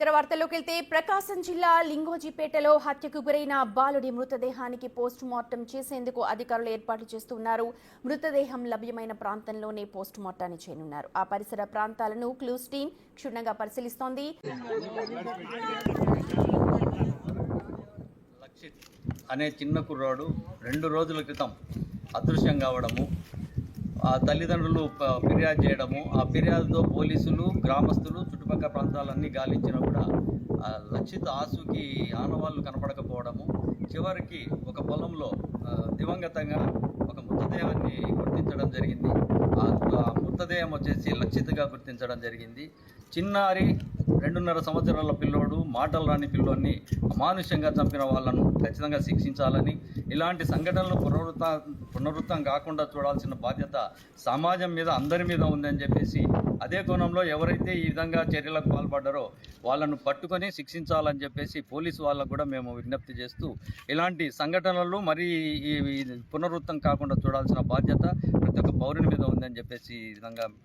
ఇతర వార్తల్లోకి వెళ్తే ప్రకాశం జిల్లా లింగోజీపేటలో హత్యకు గురైన బాలుడి మృతదేహానికి పోస్ట్ మార్టం చేసేందుకు అధికారులు ఏర్పాట్లు చేస్తున్నారు. మృతదేహం లభ్యమైన ప్రాంతంలోనే పోస్ట్ మార్టాన్ని చేయనున్నారు. ఆ పరిసర ప్రాంతాలను క్లూస్ టీం క్షుణ్ణంగా పరిశీలిస్తోంది. అనే చిన్న కుర్రాడు రెండు రోజుల క్రితం అదృశ్యం కావడము ఆ తల్లిదండ్రులు ఫిర్యాదు చేయడము ఆ ఫిర్యాదుతో పోలీసులు గ్రామస్తులు చుట్టుపక్కల ప్రాంతాలన్నీ గాలించినా కూడా ఆ లక్షిత్ ఆసుకి ఆనవాళ్ళు కనపడకపోవడము చివరికి ఒక పొలంలో దివంగతంగా ఒక మృతదేహాన్ని గుర్తించడం జరిగింది ఆ ఆ మృతదేహం వచ్చేసి లక్షిత్గా గుర్తించడం జరిగింది. చిన్నారి రెండున్నర సంవత్సరాల పిల్లోడు మాటలు రాని పిల్లోడిని అమానుష్యంగా చంపిన వాళ్ళను ఖచ్చితంగా శిక్షించాలని ఇలాంటి సంఘటనలు పునరుత్త పునరుత్తం కాకుండా చూడాల్సిన బాధ్యత సమాజం మీద అందరి మీద ఉందని చెప్పేసి అదే కోణంలో ఎవరైతే ఈ విధంగా చర్యలకు పాల్పడ్డారో వాళ్ళను పట్టుకొని శిక్షించాలని చెప్పేసి పోలీసు వాళ్ళకు కూడా మేము విజ్ఞప్తి చేస్తూ ఇలాంటి సంఘటనలు మరి ఈ పునరుత్తం కాకుండా చూడాల్సిన బాధ్యత ప్రతి ఒక్క పౌరుని మీద ఉందని చెప్పేసి ఈ విధంగా